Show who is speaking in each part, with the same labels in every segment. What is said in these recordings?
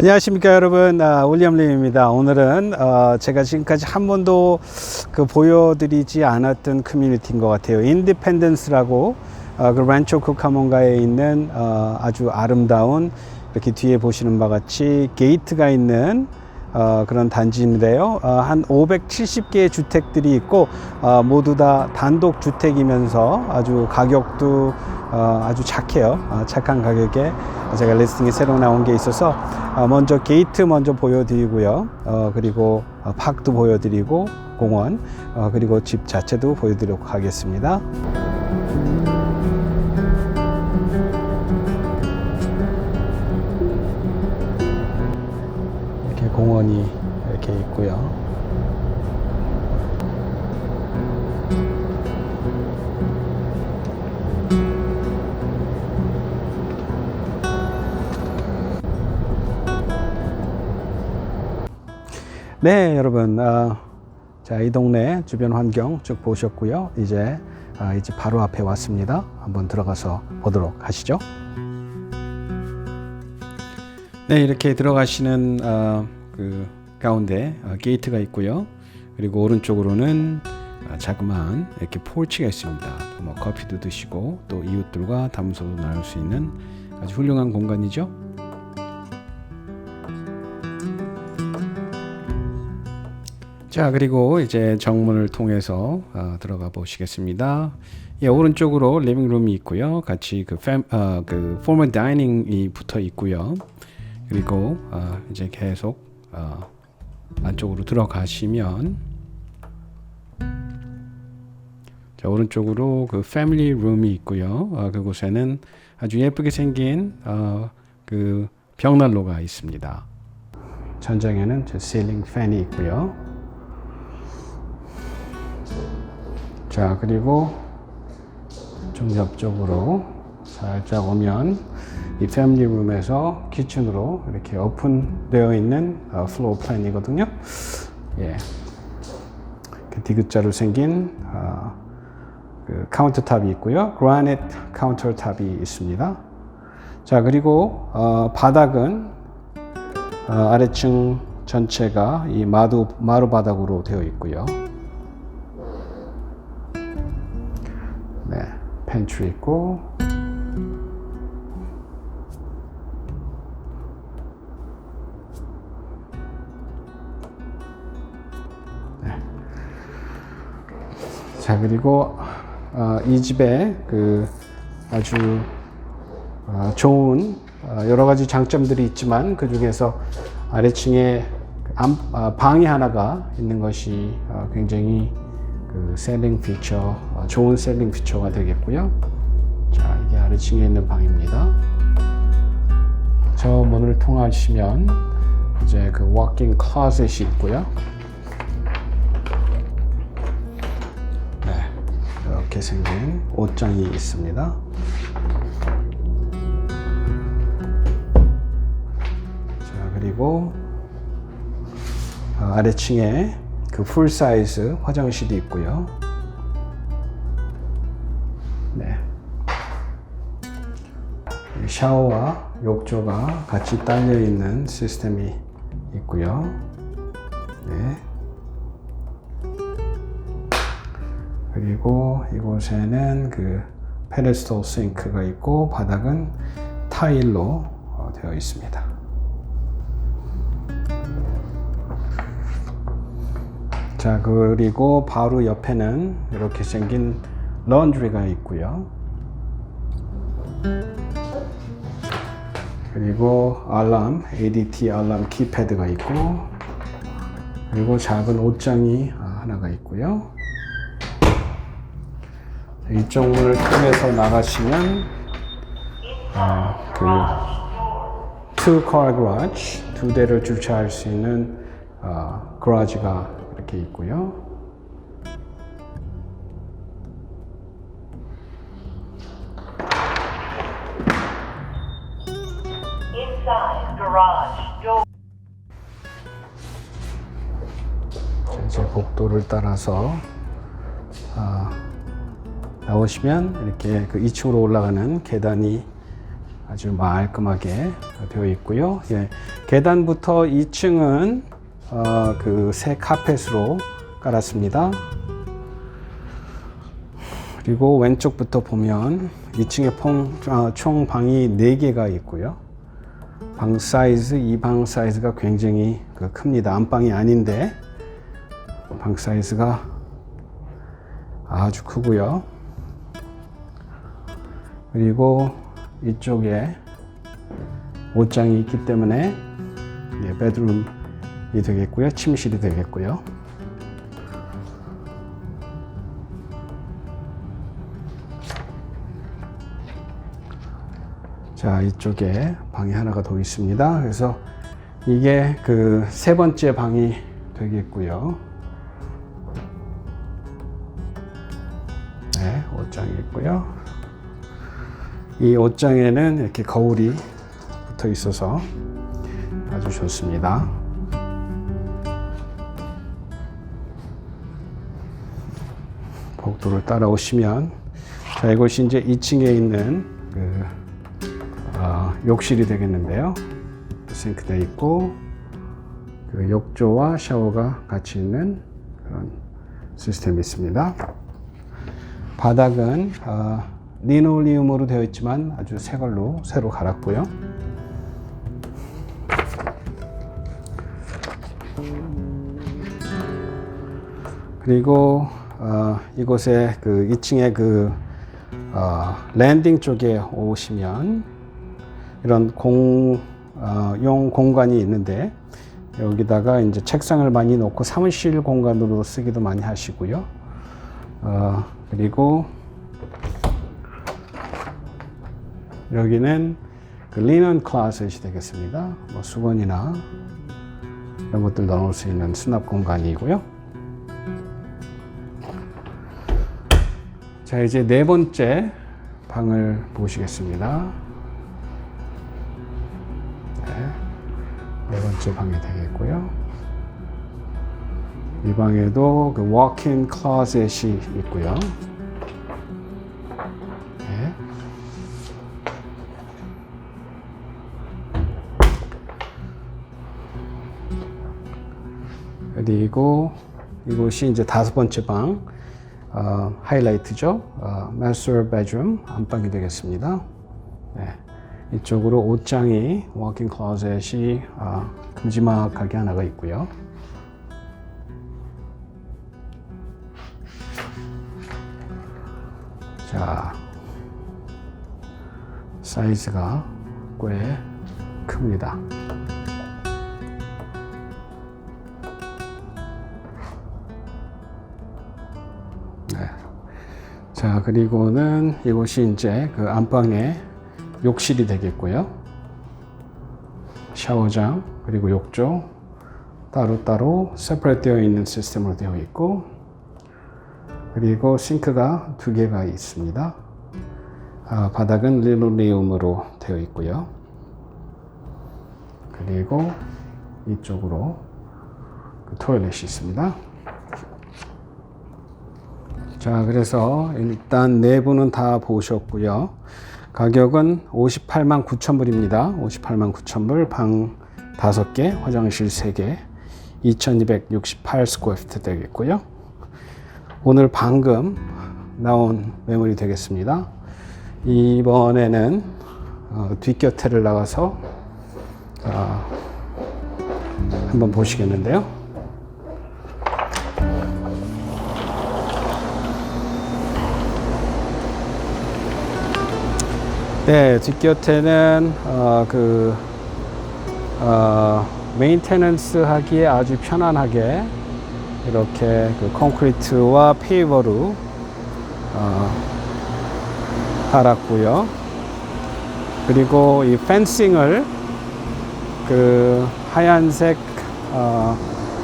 Speaker 1: 안녕하십니까 여러분. 아, 올리엄 림입니다. 오늘은 어, 제가 지금까지 한 번도 그 보여드리지 않았던 커뮤니티인 것 같아요. 인디펜던스라고 어, 그 란초 쿠카몬가에 있는 어, 아주 아름다운 이렇게 뒤에 보시는 바 같이 게이트가 있는 어, 그런 단지인데요. 어, 한 570개의 주택들이 있고 어, 모두 다 단독 주택이면서 아주 가격도 어, 아주 착해요. 어, 착한 가격에 제가 리스팅이 새로 나온 게 있어서 어, 먼저 게이트 먼저 보여드리고요. 어, 그리고 어, 파크도 보여드리고 공원 어, 그리고 집 자체도 보여드리도록 하겠습니다. 공원이 이렇게 있고요. 네, 여러분. 어, 자, 이 동네 주변 환경 쭉 보셨고요. 이제 아, 이제 바로 앞에 왔습니다. 한번 들어가서 보도록 하시죠. 네, 이렇게 들어가시는 어, 그 가운데 어, 게이트가 있고요. 그리고 오른쪽으로는 아, 자그마한 이렇게 포치가 있습니다. 뭐 커피도 드시고 또 이웃들과 담소도 나눌 수 있는 아주 훌륭한 공간이죠. 자 그리고 이제 정문을 통해서 어, 들어가 보시겠습니다. 예, 오른쪽으로 리빙룸이 있고요. 같이 그, 팸, 어, 그 포멀 다이닝이 붙어 있고요. 그리고 어, 이제 계속 어, 안쪽으로 들어가시면 자 오른쪽으로 그 패밀리 룸이 있고요. 어, 그곳에는 아주 예쁘게 생긴 어, 그 벽난로가 있습니다. 천장에는 저 실링 팬이 있고요. 자 그리고 좀 옆쪽으로 살짝 오면 이 패밀리 룸에서 키친으로 이렇게 오픈되어 있는 어, 플로어 플랜이거든요. 예. 그 디귿자로 생긴 어, 그 카운터탑이 있고요. 그라닛 카운터탑이 있습니다. 자 그리고 어, 바닥은 어, 아래층 전체가 이 마루 마루 바닥으로 되어 있고요. 네, 펜트리 있고 자 그리고 어, 이 집에 그 아주 어, 좋은 어, 여러 가지 장점들이 있지만 그 중에서 아래층에 암, 아, 방이 하나가 있는 것이 어, 굉장히 그 셀링 피처 어, 좋은 셀링 피처가 되겠고요. 자 이게 아래층에 있는 방입니다. 저 문을 통하시면 이제 그 워킹 클로젯이 있고요. 이렇게 생긴 옷장이 있습니다. 자, 그리고 어, 아래층에 그 풀 사이즈 화장실이 있고요. 네. 이 샤워와 욕조가 같이 딸려 있는 시스템이 있고요. 네. 그리고 이곳에는 그 페데스톨 싱크가 있고 바닥은 타일로 어, 되어 있습니다. 자 그리고 바로 옆에는 이렇게 생긴 런드리가 있고요. 그리고 알람, ADT 알람 키패드가 있고 그리고 작은 옷장이 아, 하나가 있고요. 이쪽 문을 통해서 나가시면 아, 그 car garage 두 대를 주차할 수 있는 아, garage가 이렇게 있고요. 이제 복도를 따라서 아, 나오시면 이렇게 그 2층으로 올라가는 계단이 아주 말끔하게 되어 있고요. 예, 계단부터 2층은 어, 그새 카펫으로 깔았습니다. 그리고 왼쪽부터 보면 2층에 총, 어, 총 방이 4개가 있고요. 방 사이즈, 이 방 사이즈가 굉장히 그 큽니다. 안방이 아닌데 방 사이즈가 아주 크고요. 그리고 이쪽에 옷장이 있기 때문에 예, 베드룸이 되겠고요. 침실이 되겠고요. 자, 이쪽에 방이 하나가 더 있습니다. 그래서 이게 그 세 번째 방이 되겠고요. 네, 옷장이 있고요. 이 옷장에는 이렇게 거울이 붙어 있어서 아주 좋습니다. 복도를 따라오시면 자 이곳이 이제 2층에 있는 그 어, 욕실이 되겠는데요. 싱크대 있고 그 욕조와 샤워가 같이 있는 그런 시스템이 있습니다. 바닥은 어, 리노리움으로 되어 있지만 아주 새 걸로 새로 갈았고요. 그리고 어, 이곳에 그 2층에 그 어, 랜딩 쪽에 오시면 이런 공용 공간이 있는데 여기다가 이제 책상을 많이 놓고 사무실 공간으로 쓰기도 많이 하시고요. 어, 그리고 여기는 그 리넌 클라셋이 되겠습니다. 뭐 수건이나 이런 것들 넣을 수 있는 수납 공간이고요. 자 이제 네 번째 방을 보시겠습니다. 네, 네 번째 방이 되겠고요. 이 방에도 그 워킹 클로젯이 있고요. 그리고 이곳이 이제 다섯 번째 방 어, 하이라이트죠. 어, master bedroom 안방이 되겠습니다. 네. 이쪽으로 옷장이 워킹 클로젯이 어, 큼지막하게 하나가 있고요. 자, 사이즈가 꽤 큽니다. 자, 그리고는 이곳이 이제 그 안방의 욕실이 되겠고요. 샤워장, 그리고 욕조 따로따로 세퍼레이트 되어 있는 시스템으로 되어 있고 그리고 싱크가 두 개가 있습니다. 아, 바닥은 리노리움으로 되어 있고요. 그리고 이쪽으로 그 토일렛이 있습니다. 자, 그래서 일단 내부는 다 보셨고요. 가격은 58만 9천 불입니다. 58만 9천 불, 방 5개, 화장실 3개, 2268 스퀘어피트 되겠고요. 오늘 방금 나온 매물이 되겠습니다. 이번에는 어, 뒷곁에를 나가서 어, 한번 보시겠는데요. 네, 뒷곁에는 어, 그 어, 메인테넌스 하기에 아주 편안하게 이렇게 그 콘크리트와 페이버로 어, 달았고요. 그리고 이 펜싱을 그 하얀색 어,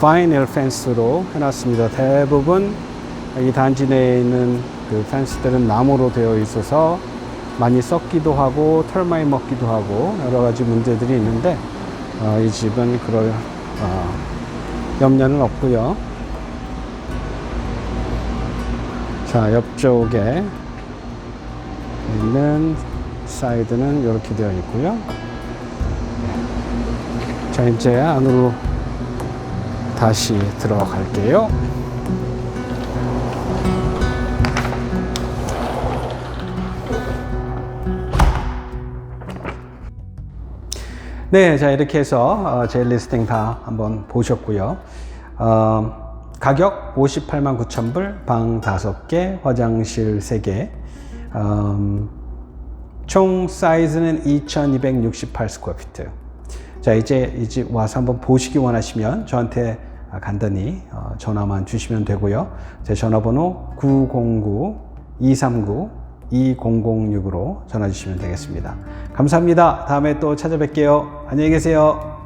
Speaker 1: 바이닐 펜스로 해놨습니다. 대부분 이 단지 내에 있는 그 펜스들은 나무로 되어 있어서 많이 썩기도 하고 털마이 먹기도 하고 여러 가지 문제들이 있는데 어, 이 집은 그럴 어, 염려는 없고요. 자 옆쪽에 있는 사이드는 이렇게 되어 있고요. 자 자, 이제 안으로 다시 들어갈게요. 네, 자 이렇게 해서 어, 제 리스팅 다 한번 보셨고요. 어, 가격 58만 9천 불, 방 5개, 화장실 3개. 음, 총 사이즈는 2268 스퀘어피트. 자, 이제 이 집 와서 한번 보시기 원하시면 저한테 아, 간단히 어, 전화만 주시면 되고요. 제 전화번호 909-239-2006으로 전화 주시면 되겠습니다. 감사합니다. 다음에 또 찾아뵐게요. 안녕히 계세요.